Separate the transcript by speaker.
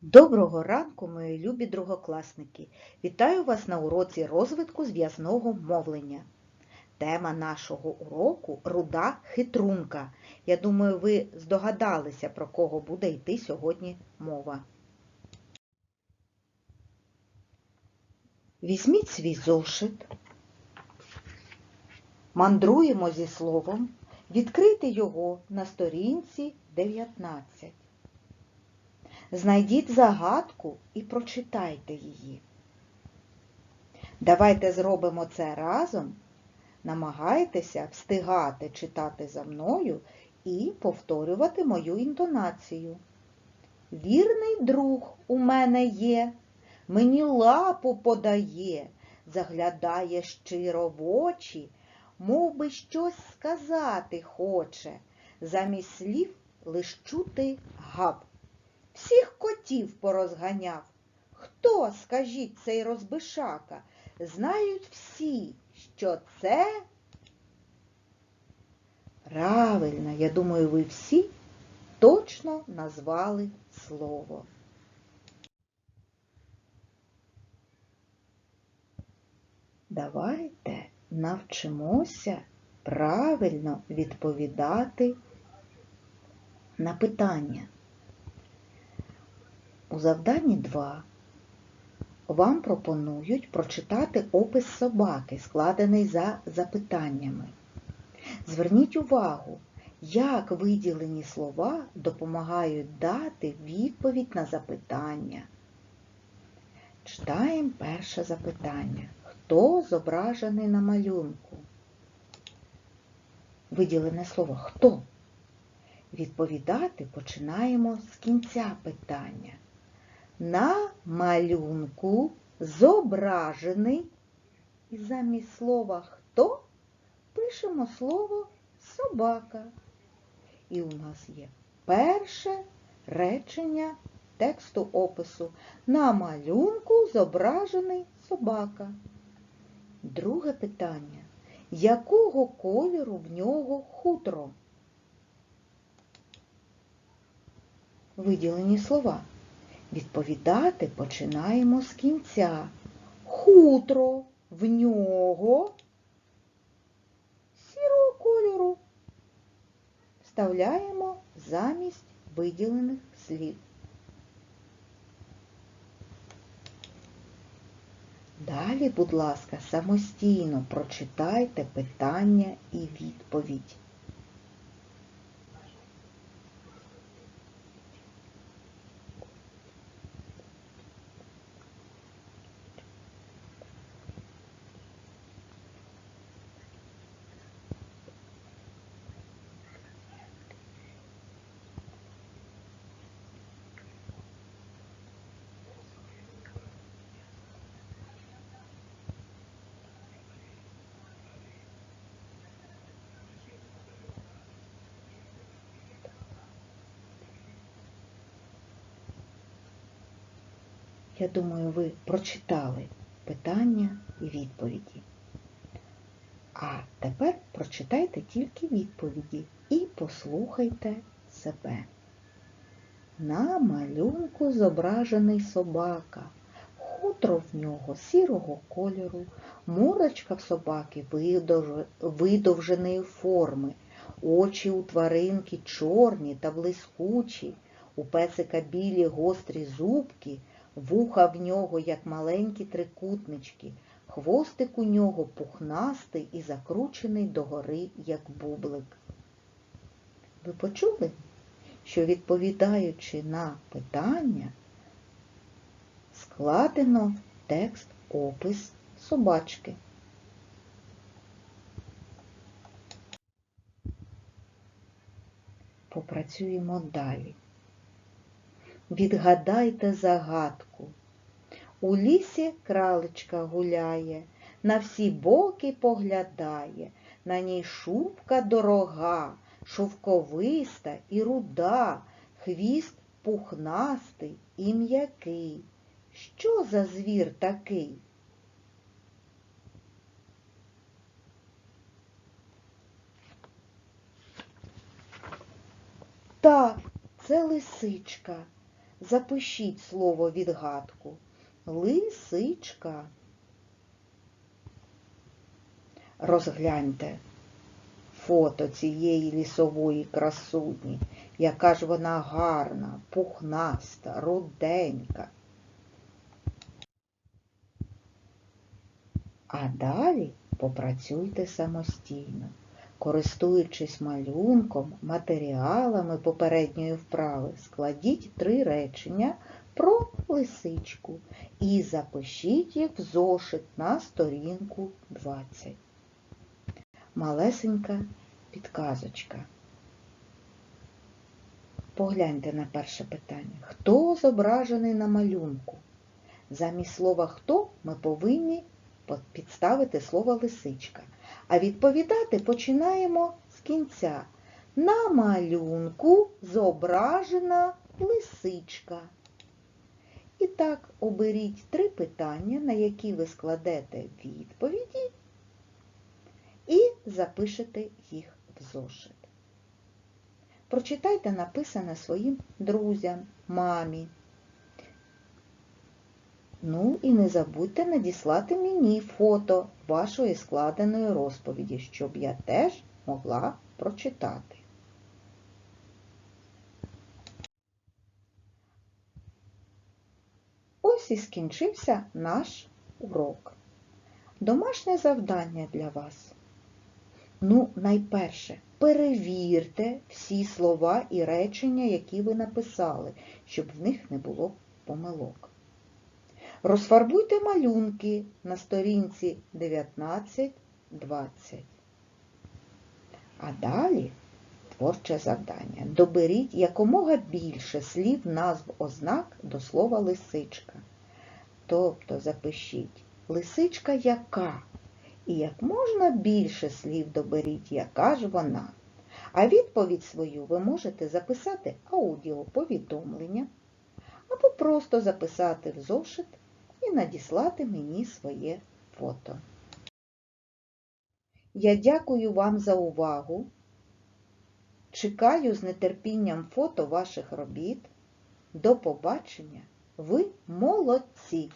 Speaker 1: Доброго ранку, мої любі другокласники! Вітаю вас на уроці розвитку зв'язного мовлення. Тема нашого уроку руда хитрунка. Я думаю, ви здогадалися, про кого буде йти сьогодні мова. Візьміть свій зошит, мандруємо зі словом, відкрийте його на сторінці 19. Знайдіть загадку і прочитайте її. Давайте зробимо це разом. Намагайтеся встигати читати за мною і повторювати мою інтонацію. Вірний друг у мене є, мені лапу подає, заглядає щиро в очі, мов би щось сказати хоче, замість слів лиш чути гав. Всіх котів порозганяв. Хто, скажіть, цей розбишака? Знають всі, що це правильно, я думаю, ви всі точно назвали слово. Давайте навчимося правильно відповідати на питання. У завданні 2 вам пропонують прочитати опис собаки, складений за запитаннями. Зверніть увагу, як виділені слова допомагають дати відповідь на запитання. Читаємо перше запитання. Хто зображений на малюнку? Виділене слово хто? Відповідати починаємо з кінця питання. На малюнку зображений і замість слова хто пишемо слово собака. І у нас є перше речення тексту опису. На малюнку зображений собака. Друге питання. Якого кольору в нього хутро? Виділені слова. Відповідати починаємо з кінця. Хутро в нього сірого кольору. Вставляємо замість виділених слів. Далі, будь ласка, самостійно прочитайте питання і відповідь. Я думаю, ви прочитали питання і відповіді. А тепер прочитайте тільки відповіді і послухайте себе. На малюнку зображений собака. Хутро в нього сірого кольору, морочка в собаки видовженої форми, очі у тваринки чорні та блискучі, у песика білі гострі зубки, вуха в нього, як маленькі трикутнички, хвостик у нього пухнастий і закручений догори, як бублик. Ви почули, що відповідаючи на питання, складено текст опис собачки. Попрацюємо далі. Відгадайте загадку. У лісі кралечка гуляє, на всі боки поглядає, на ній шубка дорога, шовковиста і руда, хвіст пухнастий і м'який. Що за звір такий? Так, це лисичка. запишіть слово відгадку. Лисичка. Розгляньте фото цієї лісової красуні, яка ж вона гарна, пухнаста, руденька. А далі попрацюйте самостійно, користуючись малюнком, матеріалами попередньої вправи, складіть три речення про лисичку і запишіть їх в зошит на сторінку 20. Малесенька підказочка. Погляньте на перше питання. Хто зображений на малюнку? Замість слова хто ми повинні підставити слово лисичка. А відповідати починаємо з кінця. На малюнку зображена лисичка. І так, оберіть три питання, на які ви складете відповіді, і запишете їх в зошит. Прочитайте написане своїм друзям, мамі. Ну і не забудьте надіслати мені фото вашої складеної розповіді, щоб я теж могла прочитати. Ось і скінчився наш урок. Домашнє завдання для вас. Ну, найперше, перевірте всі слова і речення, які ви написали, щоб в них не було помилок. Розфарбуйте малюнки на сторінці 19-20. А далі творче завдання. Доберіть якомога більше слів, назв, ознак до слова лисичка. Тобто запишіть лисичка яка? І як можна більше слів доберіть, яка ж вона. А відповідь свою ви можете записати аудіоповідомлення або просто записати в зошит і надіслати мені своє фото. Я дякую вам за увагу. Чекаю з нетерпінням фото ваших робіт. До побачення! Ви молодці!